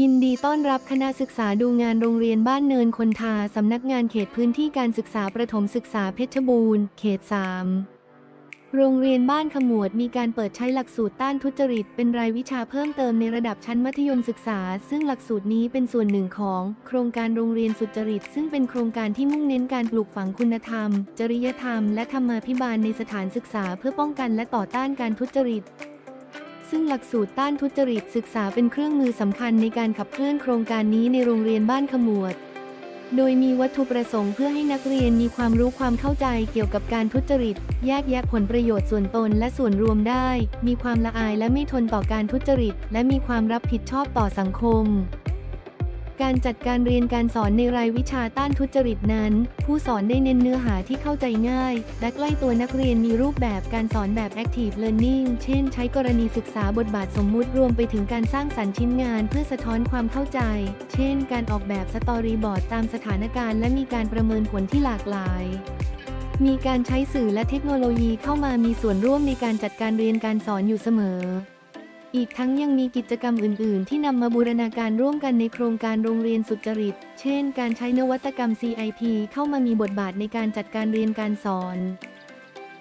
ยินดีต้อนรับคณะศึกษาดูงานโรงเรียนบ้านเนินคนทา สำนักงานเขตพื้นที่การศึกษาประถมศึกษาเพชรบูรณ์ เขต 3 โรงเรียนบ้านขมวดมีการเปิดใช้หลักสูตรต้านทุจริต เป็นรายวิชาเพิ่มเติมในระดับชั้นมัธยมศึกษา ซึ่งหลักสูตรนี้เป็นส่วนหนึ่งของ โครงการโรงเรียนสุจริต ซึ่งเป็นโครงการที่มุ่งเน้นการปลูกฝังคุณธรรม จริยธรรม และธรรมาภิบาลในสถานศึกษาเพื่อป้องกันและต่อต้านการทุจริต ซึ่งหลักสูตรต้านทุจริตศึกษาเป็นเครื่องมือสำคัญในการขับเคลื่อนโครงการนี้ในโรงเรียนบ้านขมวด โดยมีวัตถุประสงค์เพื่อให้นักเรียนมีความรู้ความเข้าใจเกี่ยวกับการทุจริต แยกแยะผลประโยชน์ส่วนตนและส่วนรวมได้ มีความละอายและไม่ทนต่อการทุจริต และมีความรับผิดชอบต่อสังคม การจัดการเรียนการสอนในรายวิชาต้านทุจริตนั้น ผู้สอนได้เน้นเนื้อหาที่เข้าใจง่าย และใกล้ตัวนักเรียนมีรูปแบบการสอนแบบ active learning เช่น ใช้กรณีศึกษาบทบาทสมมุติรวมไปถึงการสร้างสรรค์ชิ้นงานเพื่อสะท้อนความเข้าใจ เช่น การออกแบบสตอรี่บอร์ดตามสถานการณ์และมีการประเมินผลที่หลากหลายมีการใช้สื่อและเทคโนโลยีเข้ามามีส่วนร่วมในการจัดการเรียนการสอนอยู่เสมอ อีกทั้งยังมีกิจกรรมอื่น ๆ ที่นำมาบูรณาการร่วมกันในโครงการโรงเรียนสุจริต เช่น การใช้นวัตกรรม CIP เข้ามามีบทบาทในการจัดการเรียนการสอน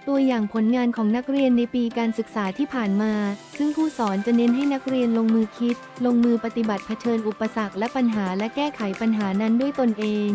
ตัวอย่างผลงานของนักเรียนในปีการศึกษาที่ผ่านมา ซึ่งผู้สอนจะเน้นให้นักเรียนลงมือคิด ลงมือปฏิบัติเผชิญอุปสรรคและปัญหาและแก้ไขปัญหานั้นด้วยตนเอง